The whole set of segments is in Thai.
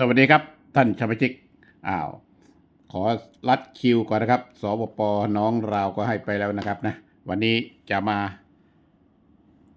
สวัสดีครับ ท่านชมชิกอ้าว ขอรัดคิวก่อนนะครับ สบปน้องเราก็ให้ไปแล้วนะครับนะ วันนี้จะมา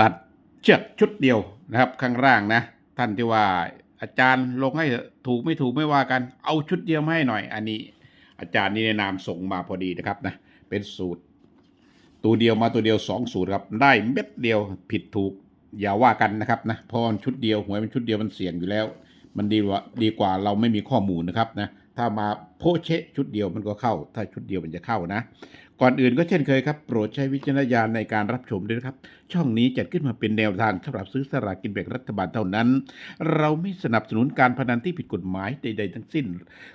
ตัดเชือกชุดเดียวนะครับ ข้างล่างนะ ท่านที่ว่าอาจารย์ลงให้ถูกไม่ถูกไม่ว่ากัน เอาชุดเดียวมาให้หน่อย อันนี้ อาจารย์นี่แนะนำส่งมาพอดีนะครับนะ เป็นสูตร ตัวเดียวมาตัวเดียวสองสูตรครับ ได้เม็ดเดียวผิดถูกอย่าว่ากันนะครับนะพราะมันชุดเดียวหวยมันชุดเดียวมันเสี่ยงอยู่แล้ว มันดีกว่าดีกว่าเราไม่มีข้อมูลนะครับนะถ้ามาโพเชชุดเดียวมันก็เข้า ถ้าชุดเดียวมันจะเข้านะ ก่อนอื่นก็เช่นเคยครับ โปรดใช้วิจารณญาณในการรับชมด้วยนะครับ ช่องนี้จัดขึ้นมาเป็นแนวทางสำหรับซื้อสลากกินแบ่งรัฐบาลเท่านั้น เราไม่สนับสนุนการพนันที่ผิดกฎหมายใดๆทั้งสิ้น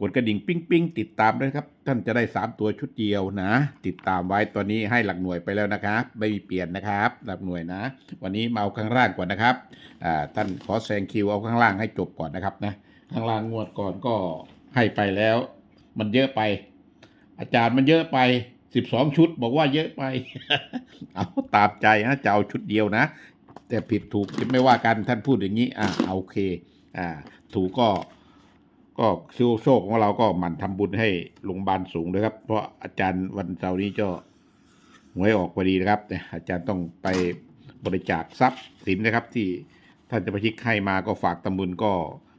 กดกระดิ่งปิ้งปิ้งติดตามด้วยครับ ท่านจะได้ 3 ตัวชุดเดียวนะ ติดตามไว้ตอนนี้ให้หลักหน่วยไปแล้วนะครับ ไม่มีเปลี่ยนนะครับ หลักหน่วยนะ วันนี้มาเอาข้างล่างก่อนนะครับท่านขอแซงคิวเอาข้างล่างให้จบก่อนนะครับนะข้างล่างงวดก่อนก็ให้ไปแล้ว มันเยอะไป อาจารย์มันเยอะไป สิบสองชุดบอกว่าเยอะไป เอาตามใจนะจะเอาชุดเดียวนะ แต่ผิดถูกไม่ว่ากันท่านพูดอย่างนี้ อ่าโอเค อ่า ถูกก็ ก็ชิวโชคของเราก็หมั่นทำบุญให้โรงพยาบาลสูงด้วยครับ เพราะอาจารย์วันเสาร์นี้ก็หวยออกพอดีนะครับเนี่ยอาจารย์ต้องไปบริจาคทรัพย์สินนะครับ ที่ท่านจะไปชิกให้มาก็ฝากตำบุญก็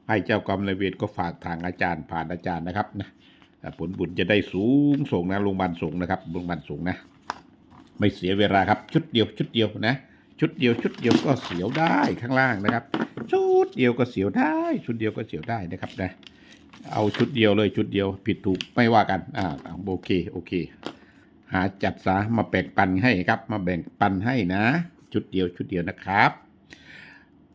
ให้เจ้ากรรมนายเวรก็ฝากทางอาจารย์ผ่านอาจารย์นะครับนะ ผลบุญจะได้สูงส่งนะโรงพยาบาลสูงนะครับโรงพยาบาลสูงนะ ไม่เสียเวลาครับ ชุดเดียวชุดเดียวนะชุดเดียวชุดเดียวก็เสียวได้ข้างล่างนะครับ ชุดเดียวก็เสียวได้ ชุดเดียวก็เสียวได้นะครับนะ เอาชุดเดียวเลยชุดเดียวผิดถูกไม่ว่ากันอ่าโอเคโอเค หาจัดสามาแบ่งปันให้ครับ มาแบ่งปันให้นะ ชุดเดียวชุดเดียวนะครับ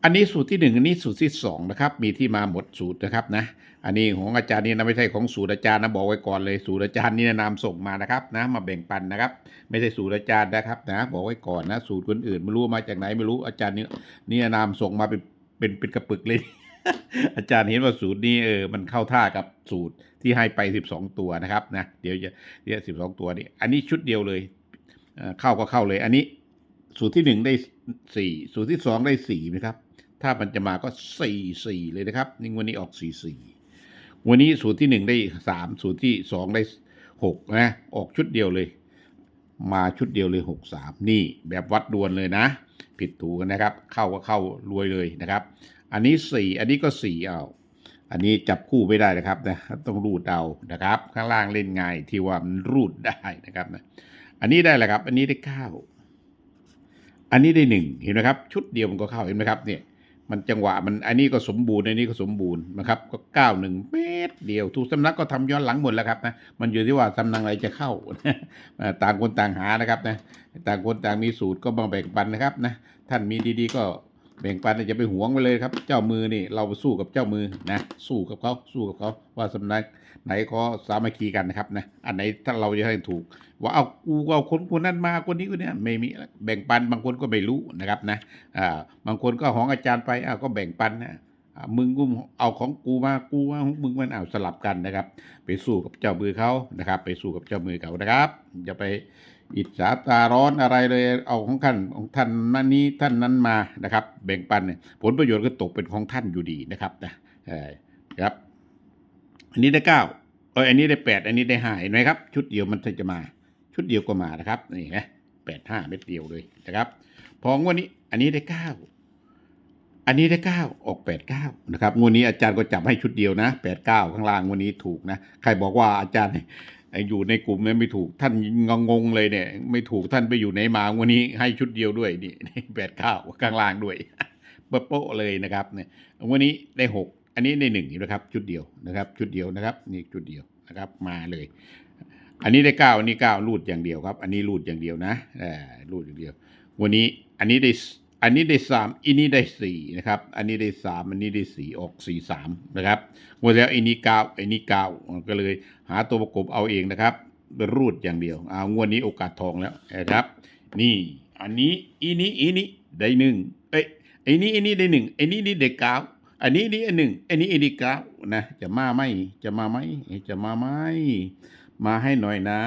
อันนี้สูตรที่หนึ่งอันนี้สูตรที่สองนะครับ มีที่มาหมดสูตรนะครับนะ อันนี้ของอาจารย์นี่นะไม่ใช่ของสูตรอาจารย์นะบอกไว้ก่อนเลยสูตรอาจารย์นี่นะนำส่งมานะครับนะมาแบ่งปันนะครับ ไม่ใช่สูตรอาจารย์นะครับนะบอกไว้ก่อนนะสูตรคนอื่นไม่รู้มาจากไหนไม่รู้อาจารย์นี่นี่นะนำส่งมาเป็นเป็นเป็นกระปึกเลย อาจารย์เห็นว่าสูตรนี้เออมันเข้าท่ากับสูตรที่ให้ไป12ตัวนะครับนะเดี๋ยวจะเดี๋ยวสิบสองตัวนี้ อันนี้ชุดเดียวเลยเข้าก็เข้าเลย อันนี้สูตรที่หนึ่งได้สี่สูตรที่สองได้สี่นะครับ ถ้ามันจะมาก็สี่สี่เลยนะครับนี่งวันนี้ออกสี่สี่ วันนี้สูตรที่หนึ่งได้สามสูตรที่สองได้หกนะออกชุดเดียวเลย มาชุดเดียวเลยหกสามนี่แบบวัดดวลเลยนะ ผิดถูกกันนะครับ เข้าก็เข้ารวยเลยนะครับ อันนี้สี่อันนี้ก็สี่เอาอันนี้จับคู่ไม่ได้นะครับนะต้องรูดเอานะครับ ข้างล่างเล่นง่ายที่ว่ามันรูดได้นะครับนะอันนี้ได้แหละครับ อันนี้ได้เก้าอันนี้ได้หนึ่งเห็นไหมครับ ชุดเดียวมันก็เข้าเห็นไหมครับเนี่ย มันจังหวะมันอันนี้ก็สมบูรณ์อันนี้ก็สมบูรณ์นะครับก็ก้าวหนึ่งเมตรเดียวทุกสำนักก็ทำย้อนหลังหมดแล้วครับนะมันอยู่ที่ว่าสำนักไรจะเข้าต่างคนต่างหานะครับนะต่างคนต่างมีสูตรก็บาแบ่งปันนะครับนะท่านมีดีๆก็ แบ่งปันอย่าไปหวงไปเลยครับ เจ้ามือนี่เราสู้กับเจ้ามือนะสู้กับเขาสู้กับเขาว่าสำนักไหนก็สามัคคีกันนะครับนะอันไหนถ้าเราจะให้ถูก ว่าเอากูเอาคนคนนั้นมาคนนี้คนนี้ไม่มีแบ่งปันบางคนก็ไม่รู้นะครับนะอ่าบางคนก็ของอาจารย์ไปอ้าวก็แบ่งปันนะมึงกูเอาของกูมากูมาของมึงมันเอาสลับกันนะครับ ไปสู้กับเจ้ามือเขานะครับ ไปสู้กับเจ้ามือเขานะครับอย่าไป อิจฉาตาร้อนอะไรเลย เอาของท่านของท่านนั้นนี้ท่านนั้นมานะครับ แบ่งปันเนี่ยผลประโยชน์ก็ตกเป็นของท่านอยู่ดีนะครับนะครับ อันนี้ได้เก้าเอออันนี้ได้แปดอันนี้ได้ห้าเห็นไหมครับ ชุดเดียวมันจะมา ชุดเดียวก็มานะครับนี่นะแปดห้าเม็ดเดียวเลยนะครับพองวดนี้อันนี้ได้เก้าอันนี้ได้เก้าออกแปดเก้านะครับงวดนี้อาจารย์ก็จับให้ชุดเดียวนะแปดเก้าข้างล่างงวดนี้ถูกนะใครบอกว่าอาจารย์ อยู่ในกลุ่มเนี่ยไม่ถูกท่านงงงเลยเนี่ย ไม่ถูกท่านไปอยู่ไหนมาวันนี้ให้ชุดเดียวด้วยนี่แปดเก้าข้างล่างด้วยเปโป๊ะเลยนะครับเนี่ยวันนี้ได้หกอันนี้ได้หนึ่งนะครับ ชุดเดียวนะครับ ชุดเดียวนะครับ นี่ชุดเดียวนะครับ มาเลย อันนี้ได้เก้าอันนี้เก้ารูดอย่างเดียวครับ อันนี้รูดอย่างเดียวนะเออรูดอย่างเดียว วันนี้อันนี้ได้ อันนี้ได้สามอันนี้ได้สี่นะครับ อันนี้ได้สามอันนี้ได้สี่ออกสี่สามนะครับหมดแล้วอันนี้เก้าอันนี้เก้าก็เลยหาตัวประกบเอาเองนะครับ รูดอย่างเดียวเอางวดนี้โอกาสทองแล้วนะครับ นี่ อันนี้อีนี้อีนี้ได้หนึ่งเอ้ยอ้นี้อ้นี้ได้หนึ่งอ้นี้นี่ได้เก้าอันนี้นี่อันหนึ่งอันนี้อันนี้เก้านะ จะมาไหมจะมาไหมจะมาไหมมาให้หน่อยนะ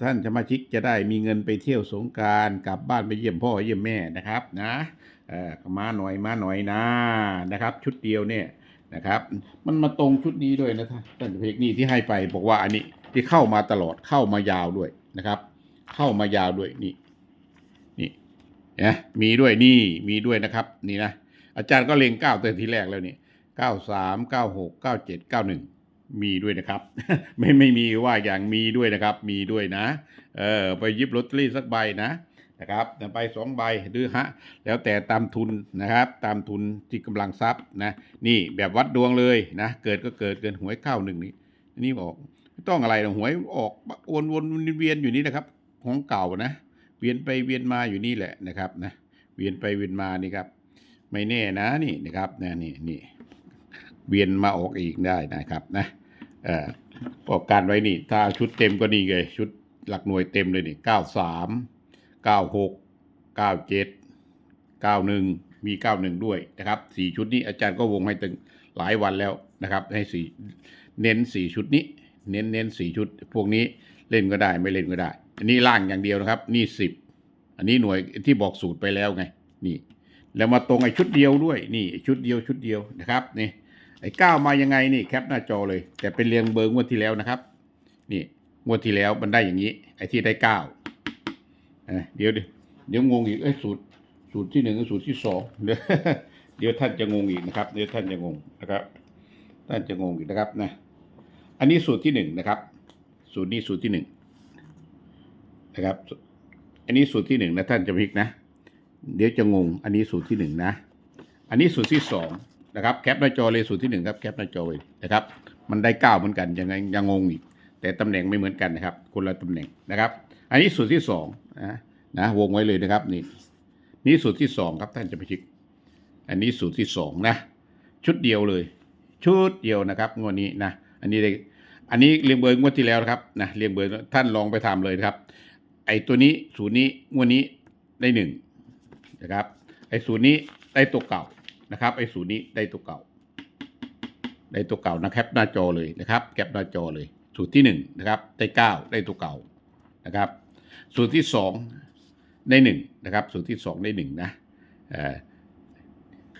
ท่านสมาชิกจะได้มีเงินไปเที่ยวสงการกลับบ้านไปเยี่ยมพ่อเยี่ยมแม่นะครับนะเออมาหน่อยมาหน่อยนะนะครับ ชุดเดียวเนี่ยนะครับ มันมาตรงชุดนี้ด้วยนะท่านท่านเพกนี่ที่ให้ไปบอกว่าอันนี้ที่เข้ามาตลอดเข้ามายาวด้วยนะครับ เข้ามายาวด้วยนี่นี่นะมีด้วยนี่มีด้วยนะครับนี่นะอาจารย์ก็เล็งเก้าตั้งแต่ทีแรกแล้วนี่เก้าสามเก้าหกเก้าเจ็ดเก้าหนึ่ง มีด้วยนะครับ ไม่ไม่มีว่าอย่างมีด้วยนะครับ มีด้วยนะ เออไปยิบลอตเตอรี่สักใบนะนะครับไปสองใบหรือฮะแล้วแต่ตามทุนนะครับ ตามทุนที่กำลังทรัพย์นะนี่แบบวัดดวงเลยนะ เกิดก็เกิดเกินหวยเข้าหนึ่งนี่นี่ออกไม่ต้องอะไรหรอหวยออกวนวนเวียนอยู่นี่นะครับ ของเก่านะ เวียนไปเวียนมาอยู่นี่แหละนะครับนะเวียนไปเวียนมานี่ครับ ไม่แน่นะนี่นะครับนะนี่นี่เวียนมาออกอีกได้นะครับนะ อ่อประกอบการไว้นี่ ถ้าชุดเต็มก็นี่ไง ชุดหลักหน่วยเต็มเลยนี่เก้าสามเก้าหกเก้าเจ็ดเก้าหนึ่งมีเก้าหนึ่งด้วยนะครับสี่ชุดนี้อาจารย์ก็วงให้ตึงหลายวันแล้วนะครับ ให้สี่เน้นสี่ชุดนี้ เน้นเน้นสี่ชุด พวกนี้เล่นก็ได้ไม่เล่นก็ได้ อันนี้ล่างอย่างเดียวนะครับ นี่สิบอันนี้หน่วยที่บอกสูตรไปแล้วไง นี่ แล้วมาตรงไอ้ชุดเดียวด้วย นี่ชุดเดียวชุดเดียวนะครับนี่ ไอ้เก้ามายังไงนี่แคปหน้าจอเลย แต่เป็นเรียงเบอร์งวดที่แล้วนะครับ นี่งวดที่แล้วมันได้อย่างนี้ ไอ้ที่ได้เก้าเดี๋ยวดิเดี๋ยวงงอีกเอ้สูตรสูตรที่หนึ่งกับสูตรที่สองเดี๋ยวท่านจะงงอีกนะครับ เดี๋ยวท่านจะงงนะครับ ท่านจะงงอีกนะครับนะ อันนี้สูตรที่หนึ่งนะครับ สูตรนี้สูตรที่หนึ่งนะครับ อันนี้สูตรที่หนึ่งนะท่านจะพลิกนะ เดี๋ยวจะงง อันนี้สูตรที่หนึ่งนะ อันนี้สูตรที่สอง นะครับแคปหน้าจอเลยสูตรที่หนึ่งครับแคปหน้าจอเลยนะครับ มันได้เก้าเหมือนกันยังไงยังงงอีก แต่ตำแหน่งไม่เหมือนกันนะครับ คนละตำแหน่งนะครับ อันนี้สูตรที่สองนะนะวงไว้เลยนะครับนี่นี่สูตรที่สองครับท่านจะไปชิก อันนี้สูตรที่สองนะ ชุดเดียวเลย ชุดเดียวนะครับงวดนี้นะอันนี้ได้อันนี้เรียงเบอร์งวดที่แล้วนะครับนะเรียงเบอร์ท่านลองไปทำเลยครับ ไอ้ตัวนี้สูตรนี้งวดนี้ได้หนึ่งนะครับไอ้สูตรนี้ได้ตัวเก่า นะครับไอ้สูตรนี้ได้ตัวเก่า ได้ตัวเก่านะแคปหน้าจอเลยนะครับแคปหน้าจอเลย สูตรที่หนึ่งนะครับได้เก้าได้ตัวเก่านะครับ สูตรที่สองได้หนึ่งนะครับสูตรที่สองได้หนึ่งนะเออ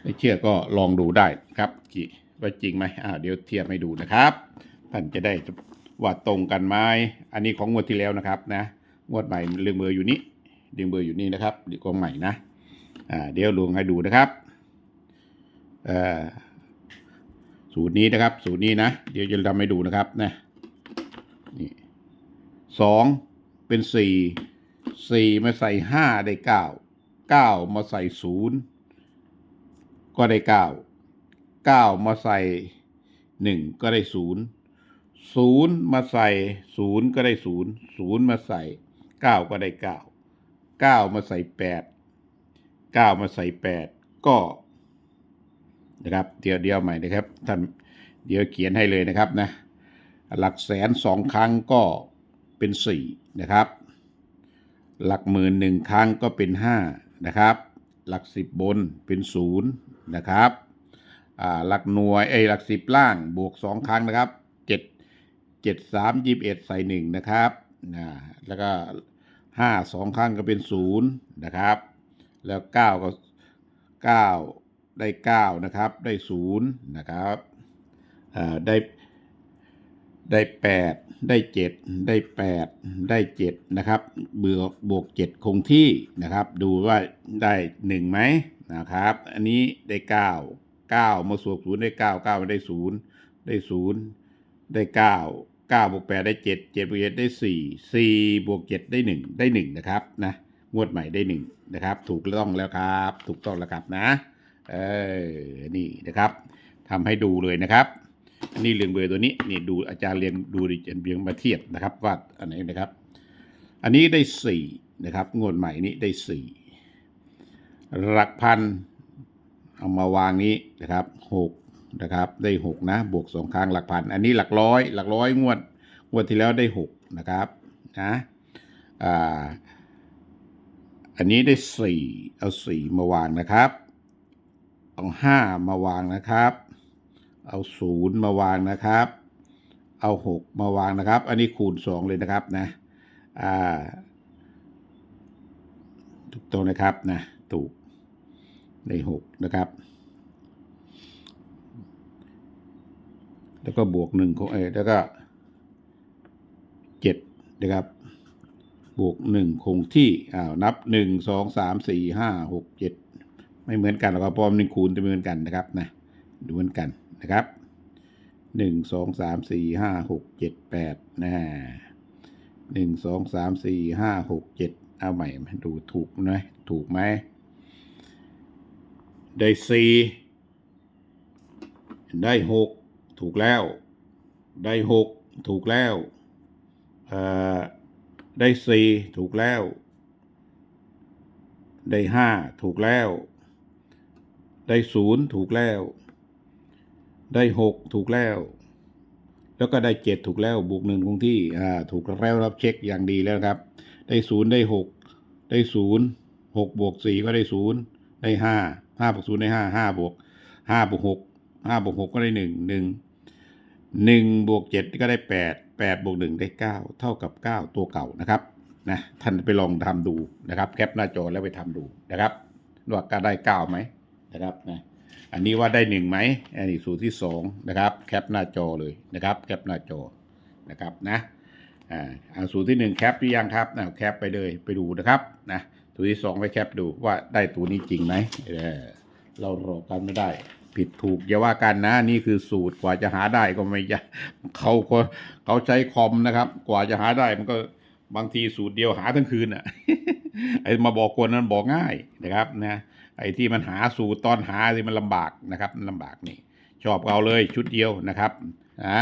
ไม่เชื่อก็ลองดูได้ครับกี่ว่าจริงไหมอ่าเดี๋ยวเทียบให้ดูนะครับท่านจะได้ว่าตรงกันไหมอันนี้ของงวดที่แล้วนะครับนะงวดใหม่เรียงเบอร์อยู่นี้เรียงเบอร์อยู่นี่นะครับเดี๋ยวกองใหม่นะอ่าเดี๋ยวลงให้ดูนะครับ สูตรนี้นะครับ สูตรนี้นะ เดี๋ยวจะทำให้ดูนะครับนะนี่สองเป็นสี่สี่มาใส่ห้าได้เก้าเก้ามาใส่ศูนย์ก็ได้เก้าเก้ามาใส่หนึ่งก็ได้ศูนย์ศูนย์มาใส่ศูนย์ก็ได้ศูนย์ศูนย์มาใส่เก้าก็ได้เก้าเก้ามาใส่แปดเก้ามาใส่แปดก็ นะครับ เดี๋ยวเดียวใหม่นะครับท่านเดี๋ยวเขียนให้เลยนะครับนะหลักแสนสองครั้งก็เป็นสี่นะครับ หลักหมื่นหนึ่งครั้งก็เป็นห้านะครับ หลักสิบบนเป็นศูนย์นะครับอ่าหลักหน่วยเอ้หลักสิบล่างบวกสองครั้งนะครับเจ็ดเจ็ดสามยี่สิบเอ็ดใส่หนึ่งนะครับนะแล้วก็ห้าสองครั้งก็เป็นศูนย์นะครับ แล้วเก้าก็เก้า ได้เก้านะครับ ได้ศูนย์นะครับอ่าได้ได้แปดได้เจ็ดได้แปดได้เจ็ดนะครับเบือบวกเจ็ดคงที่นะครับ ดูว่าได้หนึ่งไหมนะครับ อันนี้ได้เก้าเก้ามาสวกศูนย์ได้เก้าเก้ามาได้ศูนย์ได้ศูนย์ได้เก้าเก้าบวกแปดได้เจ็ดเจ็ดบวกเจ็ดได้สี่สี่บวกเจ็ดได้หนึ่งได้หนึ่งนะครับนะงวดใหม่ได้หนึ่งนะครับ ถูกต้องแล้วครับ ถูกต้องแล้วครับนะ เออนี่นะครับทำให้ดูเลยนะครับอันนี้เรียงเบอร์ตัวนี้นี่ดูอาจารย์เรียงดูดิเบียงมาเทียบนะครับว่าอันไหนนะครับ อันนี้ได้สี่นะครับงวดใหม่นี้ได้สี่หลักพันเอามาวางนี้นะครับหกนะครับ ได้หกนะ บวกสองครั้งหลักพัน อันนี้หลักร้อย หลักร้อยงวดงวดที่แล้วได้หกนะครับนะอ่าอันนี้ได้สี่เอาสี่มาวางนะครับ เอาห้ามาวางนะครับ เอาศูนย์มาวางนะครับ เอาหกมาวางนะครับ อันนี้คูณสองเลยนะครับนะ อ่า ถูกต้องนะครับนะ ถูกในหกนะครับ แล้วก็บวกหนึ่งของเอแล้วก็เจ็ดนะครับบวก1คงที่อ้าวนับ 1 2 3 4 5 6 7 ไม่เหมือนกันหรอกครับเพราะมันคูณจะไม่เหมือนกันนะครับนะดูเหมือนกันนะครับหนึ่งสองสามสี่ห้าหกเจ็ดแปดนะหนึ่งสองสามสี่ห้าหกเจ็ดเอาใหม่มาดูถูกไหมถูกไหมได้สี่ได้หกถูกแล้ว ได้หกถูกแล้วอ่อได้สี่ถูกแล้ว ได้ห้าถูกแล้ว ได้ศูนย์ถูกแล้ว ได้หกถูกแล้ว แล้วก็ได้เจ็ดถูกแล้วบวกหนึ่งคงที่อ่าถูกแล้วรับเช็คอย่างดีแล้วครับ ได้ศูนย์ได้หกได้ศูนย์หกบวกสี่ก็ได้ศูนย์ได้ห้าห้าบวกศูนย์ได้ห้าห้าบวกห้าบวกหกห้าบวกหกก็ได้หนึ่งหนึ่งหนึ่งบวกเจ็ดก็ได้แปดแปดบวกหนึ่งได้เก้าเท่ากับเก้าตัวเก่านะครับนะท่านไปลองทำดูนะครับ แคปหน้าจอแล้วไปทำดูนะครับว่าก็ได้เก้าไหม นะครับนะอันนี้ว่าได้หนึ่งไหมอันนี้สูตรที่สองนะครับแคปหน้าจอเลยนะครับแคปหน้าจอนะครับนะอ่าเอาสูตรที่หนึ่งแคปหรือยังครับนะแคปไปเลยไปดูนะครับนะสูตรที่สองไปแคปดูว่าได้ตัวนี้จริงไหมเออเรารอกันไม่ได้ ผิดถูกอย่าว่ากันนะนี่คือสูตรกว่าจะหาได้ก็ไม่ยากเขาเขาใช้คอมนะครับ กว่าจะหาได้มันก็บางทีสูตรเดียวหาทั้งคืนอะไอ้มาบอกคนนั้นบอกง่ายนะครับนะ ไอ้ที่มันหาสูตรตอนหาที่มันลำบากนะครับมันลำบากนี่ ชอบเอาเลยชุดเดียวนะครับนะ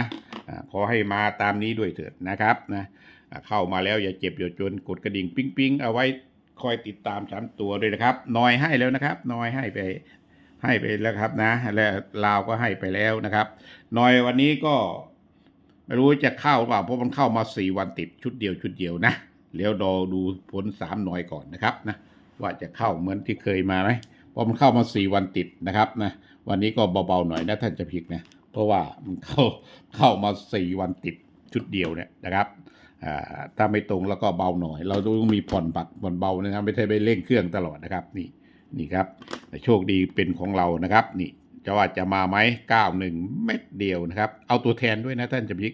ขอให้มาตามนี้ด้วยเถิดนะครับนะเข้ามาแล้วอย่าเจ็บอย่าจนกดกระดิ่งปิ๊งปิ๊งเอาไว้คอยติดตามสามตัวด้วยนะครับน้อยให้แล้วนะครับน้อยให้ไปให้ไปแล้วครับนะ และลาวก็ให้ไปแล้วนะครับน้อยวันนี้ก็ไม่รู้จะเข้าหรือเปล่าเพราะมันเข้ามาสี่วันติดชุดเดียวชุดเดียวนะเดี๋ยวรอดูผลสามหน่อยก่อนนะครับนะ ว่าจะเข้าเหมือนที่เคยมาไหมเพราะมันเข้ามาสี่วันติดนะครับนะวันนี้ก็เบาๆหน่อยนะท่านจะพิกนะเพราะว่ามันเข้าเข้ามาสี่วันติดชุดเดียวเนี่ยนะครับอ่าถ้าไม่ตรงแล้วก็เบาหน่อย เราต้องมีผ่อนบักผ่อนเบานะครับไม่ใช่ไปเร่งเครื่องตลอดนะครับนี่นี่ครับโชคดีเป็นของเรานะครับ นี่จะว่าจะมาไหมเก้าหนึ่งเม็ดเดียวนะครับ เอาตัวแทนด้วยนะท่านจะพิก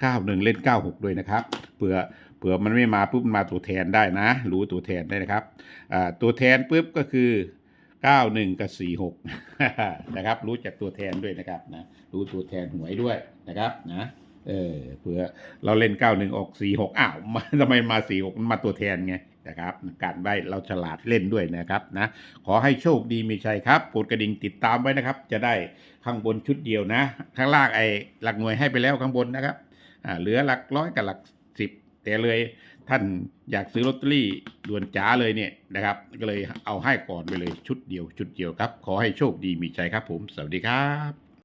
เก้าหนึ่งเล่นเก้าหกด้วยนะครับเผื่อ เผื่อมันไม่มาปุ๊บมันมาตัวแทนได้นะ รู้ตัวแทนได้นะครับตัวแทนปุ๊บก็คือ 91 กับ 46 นะครับ รู้จักตัวแทนด้วยนะครับนะรู้ตัวแทนหวยด้วยนะครับนะเออเผื่อเราเล่น 91 ออก 46 อ้าวมาทำไมมา 46 มันมาตัวแทนไงนะครับการใบเราฉลาดเล่นด้วยนะครับนะขอให้โชคดีมีชัยครับกดกระดิ่งติดตามไว้นะครับ จะได้ข้างบนชุดเดียวนะ ข้างล่างไอ้หลักหน่วยให้ไปแล้วข้างบนนะครับอ่าเหลือหลักร้อยกับหลักสิบ แต่เลยท่านอยากซื้อลอตเตอรี่ด่วนจ๋าเลยเนี่ยนะครับ ก็เลยเอาให้ก่อนไปเลยชุดเดียวชุดเดียวครับ ขอให้โชคดีมีใจครับผม สวัสดีครับ